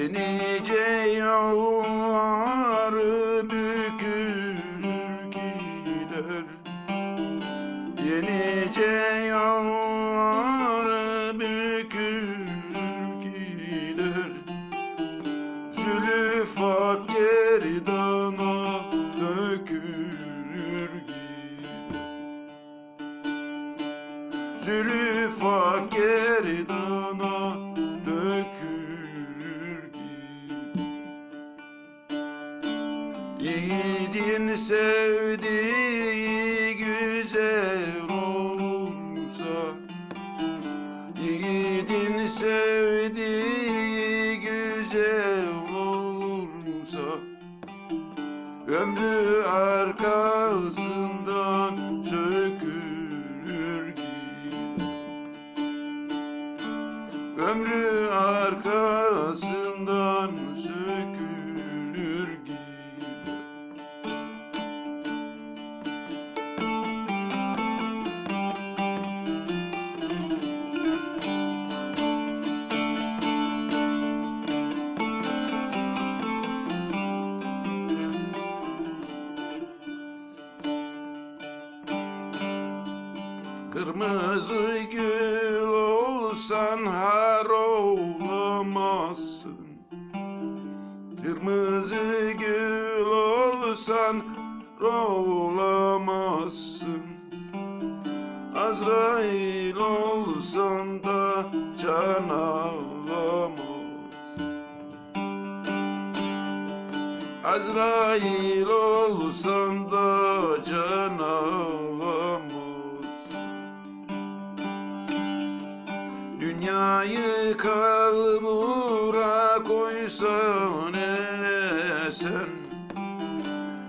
Yenice yolları bükür gider. Yenice yolları bükür gider. Zülüfat gerdana dökülür gider. Zülüfat gerdana Yiğidin sevdiği güzel olsa Yiğidin sevdiği güzel olursa Ömrü arkasından sökülür gider Ömrü arkasından sökülür Kırmızı gül olsan har olamazsın. Kırmızı gül olsan olamazsın. Azrail olsan da can alamaz Azrail olsan da can alamaz Dünyayı kalbura koysan ele sen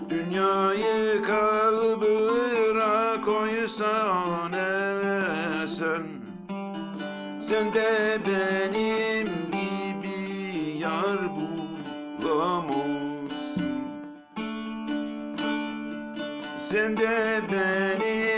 Dünyayı kalbura koysan ele sen Sen de benim gibi yar bulamazsın. Sen de benim